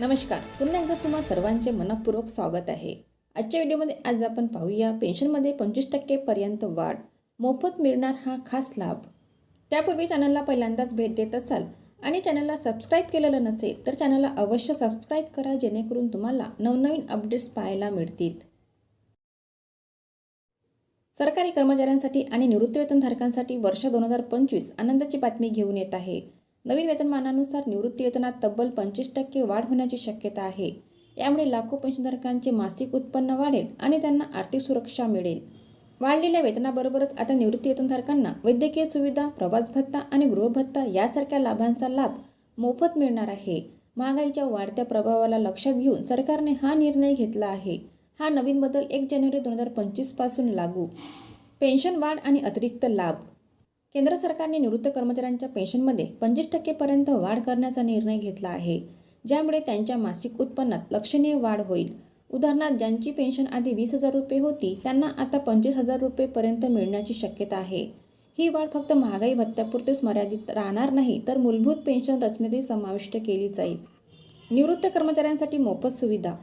नमस्कार. पुन्हा एकदा तुम्हा सर्वांचे मनपूर्वक स्वागत आहे. आजच्या व्हिडिओमध्ये आज आपण पाहूया पेन्शनमध्ये पंचवीस टक्केपर्यंत वाढ मोफत मिळणार हा खास लाभ. त्यापूर्वी चॅनलला पहिल्यांदाच भेट देत असाल आणि चॅनलला सबस्क्राईब केलेलं नसेल तर चॅनलला अवश्य सबस्क्राईब करा जेणेकरून तुम्हाला नवनवीन अपडेट्स पाहायला मिळतील. सरकारी कर्मचाऱ्यांसाठी आणि निवृत्तीवेतनधारकांसाठी वर्ष दोन हजार पंचवीस आनंदाची बातमी घेऊन येत आहे. नवीन वेतनमानानुसार निवृत्ती वेतनात तब्बल पंचवीस टक्के वाढ होण्याची शक्यता आहे. यामुळे लाखो पेन्शनधारकांचे मासिक उत्पन्न वाढेल आणि त्यांना आर्थिक सुरक्षा मिळेल. वाढलेल्या वेतनाबरोबरच आता निवृत्ती वेतनधारकांना वैद्यकीय सुविधा प्रवास भत्ता आणि गृहभत्ता यासारख्या लाभांचा लाभ मोफत मिळणार आहे. महागाईच्या वाढत्या प्रभावाला लक्षात घेऊन सरकारने हा निर्णय घेतला आहे. हा नवीन बदल एक जानेवारी दोन हजार पंचवीसपासून लागू. पेन्शन वाढ आणि अतिरिक्त लाभ. केंद्र सरकारने निवृत्त कर्मचाऱ्यांच्या पेन्शनमध्ये पंचवीस टक्केपर्यंत वाढ करण्याचा निर्णय घेतला आहे ज्यामुळे त्यांच्या मासिक उत्पन्नात लक्षणीय वाढ होईल. उदाहरणार्थ ज्यांची पेन्शन आधी वीस हजार रुपये होती त्यांना आता पंचवीस हजार रुपयेपर्यंत मिळण्याची शक्यता आहे. ही वाढ फक्त महागाई भत्त्यापुरतेच मर्यादित राहणार नाही तर मूलभूत पेन्शन रचनेतही समाविष्ट केली जाईल. निवृत्त कर्मचाऱ्यांसाठी मोफत सुविधा.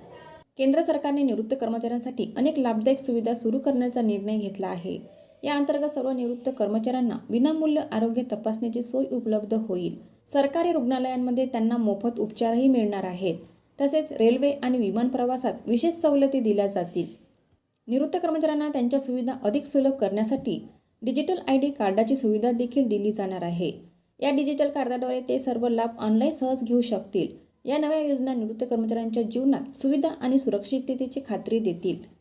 केंद्र सरकारने निवृत्त कर्मचाऱ्यांसाठी अनेक लाभदायक सुविधा सुरू करण्याचा निर्णय घेतला आहे. या अंतर्गत सर्व निवृत्त कर्मचाऱ्यांना विनामूल्य आरोग्य तपासणीची सोय उपलब्ध होईल. सरकारी रुग्णालयांमध्ये त्यांना मोफत उपचारही मिळणार आहेत. तसेच रेल्वे आणि विमान प्रवासात विशेष सवलती दिल्या जातील. निवृत्त कर्मचाऱ्यांना त्यांच्या सुविधा अधिक सुलभ करण्यासाठी डिजिटल आय डी कार्डाची सुविधा देखील दिली जाणार आहे. या डिजिटल कार्डाद्वारे ते सर्व लाभ ऑनलाईन सहज घेऊ शकतील. या नव्या योजना निवृत्त कर्मचाऱ्यांच्या जीवनात सुविधा आणि सुरक्षिततेची खात्री देतील.